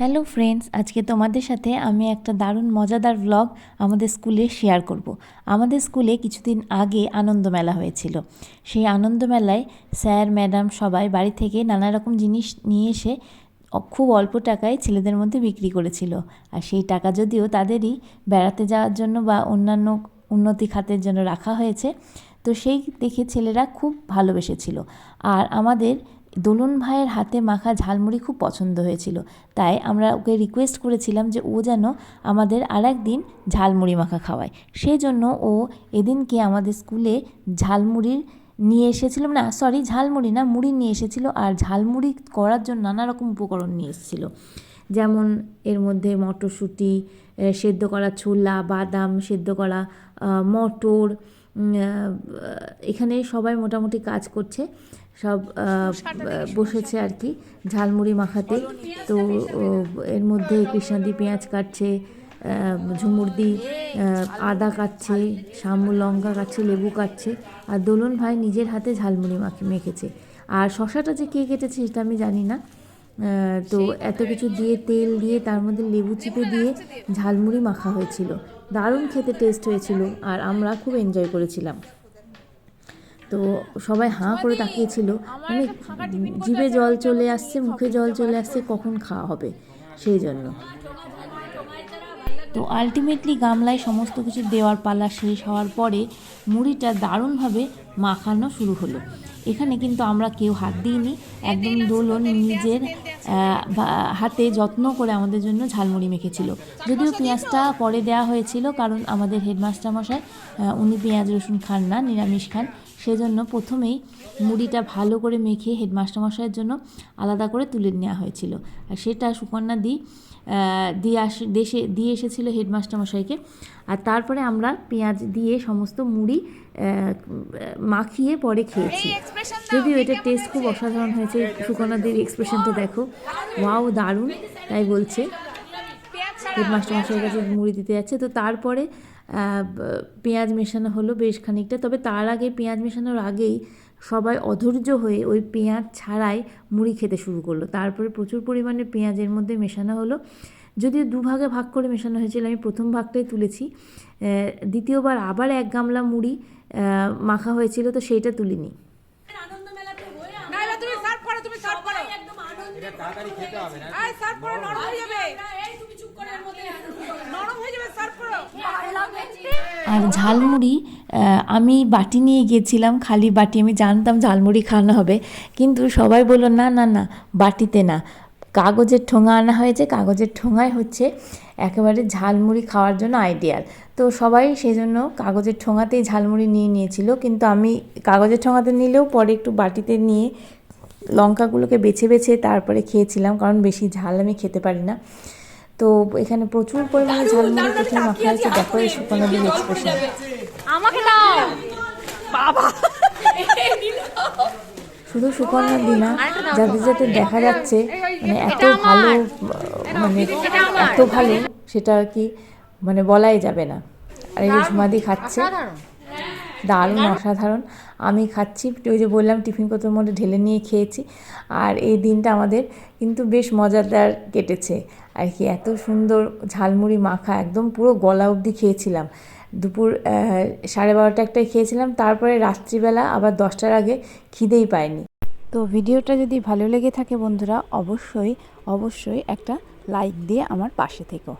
Hello friends, আজকে তোমাদের সাথে আমি একটা দারুণ মজাদার ব্লগ আমাদের স্কুলে শেয়ার করব। আমাদের স্কুলে কিছুদিন আগে আনন্দ মেলা হয়েছিল। সেই আনন্দ মেলায় স্যার, ম্যাডাম সবাই বাড়ি থেকে নানা রকম জিনিস নিয়ে এসে খুব অল্প টাকায় ছেলেদের মধ্যে বিক্রি করেছিল। আর সেই টাকা যদিও তাদেরই বেড়াতে যাওয়ার জন্য বা অন্যান্য উন্নতি খাতের জন্য রাখা হয়েছে, তো সেই দেখে ছেলেরা খুব ভালোবেসেছিল। আর আমাদের দোলন ভাইয়ের হাতে মাখা ঝালমুড়ি খুব পছন্দ হয়েছিল। তাই আমরা ওকে রিকোয়েস্ট করেছিলাম যে ও যেন আমাদের আর দিন ঝালমুড়ি মাখা খাওয়ায়। সেই জন্য ও এদিনকে আমাদের স্কুলে ঝালমুড়ির নিয়ে এসেছিলাম না সরি ঝালমুড়ি না, মুড়ি নিয়ে এসেছিল আর ঝালমুড়ি করার জন্য নানা রকম উপকরণ নিয়ে এসেছিল। যেমন এর মধ্যে মটরশুঁটি সেদ্ধ করা ছোলা, বাদাম, সেদ্ধ করা মটর এখানে সবাই মোটামুটি কাজ করছে। সব বসেছে আর কি ঝালমুড়ি মাখাতে। তো এর মধ্যে কৃষ্ণাদি পেঁয়াজ কাটছে আহ, ঝুমুরদি আহ, আদা কাটছে শামু লঙ্কা কাটছে লেবু কাটছে। আর দোলন ভাই নিজের হাতে ঝালমুড়ি মাখি মেখেছে। আর শশাটা যে কে কেটেছে সেটা আমি জানি না। তো এত কিছু দিয়ে তেল দিয়ে তার মধ্যে লেবু চিপে দিয়ে ঝালমুড়ি মাখা হয়েছিল। দারুণ খেতে টেস্ট হয়েছিল আর আমরা খুব এনজয় করেছিলাম। তো সবাই হাঁ করে তাকিয়েছিল। মানে জিভে জল চলে আসছে মুখে জল চলে আসছে কখন খাওয়া হবে সেই জন্য। তো আলটিমেটলি গামলায় সমস্ত কিছু দেওয়ার পালা শেষ হওয়ার পরে মুড়িটা দারুণভাবে মাখানো শুরু হলো। এখানে কিন্তু আমরা কেউ হাত দিইনি একদম দোলন নিজের হাতে যত্ন করে আমাদের জন্য ঝালমুড়ি মেখেছিল। যদিও পেঁয়াজটা পরে দেওয়া হয়েছিল কারণ আমাদের হেডমাস্টার মশাই উনি পেঁয়াজ রসুন খান না নিরামিষ খান। সেজন্য প্রথমেই মুড়িটা ভালো করে মেখে হেডমাস্টার মশাইয়ের জন্য আলাদা করে তুলে নেওয়া হয়েছিল। আর সেটা সুকন্যা দি দিয়ে আস দেশে দিয়ে এসেছিল হেডমাস্টার মশাইকে আর তারপরে আমরা পেঁয়াজ দিয়ে সমস্ত মুড়ি মাখিয়ে পরে খেয়েছি। যদিও এটা টেস্ট খুব অসাধারণ হয়েছে সুকন্যা দির এক্সপ্রেশনটা দেখো। ওয়াও দারুণ তাই বলছে। হেডমাস্টার মশাইয়ের কাছে মুড়ি দিতে যাচ্ছে। তো তারপরে পেঁয়াজ মেশানো হলো বেশ খানিকটা। তবে তার আগে পেঁয়াজ মেশানোর আগেই সবাই অধৈর্য হয়ে ওই পেঁয়াজ ছাড়াই মুড়ি খেতে শুরু করল। তারপরে প্রচুর পরিমাণে পেঁয়াজের মধ্যে মেশানো হলো। যদিও দুভাগে ভাগ করে মেশানো হয়েছিল আমি প্রথম ভাগটাই তুলেছি। দ্বিতীয়বার আবার এক গামলা মুড়ি মাখা হয়েছিল তো সেইটা তুলিনি। না তুমি সার্ভ করো তুমি সার্ভ করো। এটা তাড়াতাড়ি খেতে হবে না। সার্ভ করো নরম হয়ে যাবে। আর ঝালমুড়ি আমি বাটি নিয়ে গিয়েছিলাম, খালি বাটি, আমি জানতাম ঝালমুড়ি খাওয়ানো হবে। কিন্তু সবাই বলল, না না না, বাটিতে না। কাগজের ঠোঙা আনা হয়েছে, কাগজের ঠোঙায় হচ্ছে একেবারে ঝালমুড়ি খাওয়ার জন্য আইডিয়াল। তো সবাই সেই জন্য কাগজের ঠোঙাতেই ঝালমুড়ি নিয়ে নিয়েছিল। কিন্তু আমি কাগজের ঠোঙাতে নিলেও পরে একটু বাটিতে নিয়ে লঙ্কাগুলোকে বেছে বেছে তারপরে খেয়েছিলাম, কারণ বেশি ঝাল আমি খেতে পারি না। তো এখানে প্রচুর পরিমাণে ঝালমুড়ি প্রথমে মাখা হয়েছে দেখো এই শুকনো এক্সপ্রেশন আমাকে দাও। বাবা। শুধু সুকন্যা দিনা যাদের যাদের দেখা যাচ্ছে মানে এত ভালো মানে এত ভালো সেটা আর কি মানে বলাই যাবে না। আর এই যে ঝুমাদি খাচ্ছে। দারুণ অসাধারণ। আমি খাচ্ছি ওই যে বললাম টিফিন কৌটোর মধ্যে ঢেলে নিয়ে খেয়েছি। আর এই দিনটা আমাদের কিন্তু বেশ মজাদার কেটেছে। আর কি এত সুন্দর ঝালমুড়ি মাখা একদম পুরো গলা অবধি খেয়েছিলাম। দুপুর সাড়ে বারোটা একটায় খেয়েছিলাম তারপরে রাত্রিবেলা আবার দশটার আগে খিদেই পাইনি। তো ভিডিওটা যদি ভালো লেগে থাকে বন্ধুরা অবশ্যই অবশ্যই একটা লাইক দিয়ে আমার পাশে থেকো।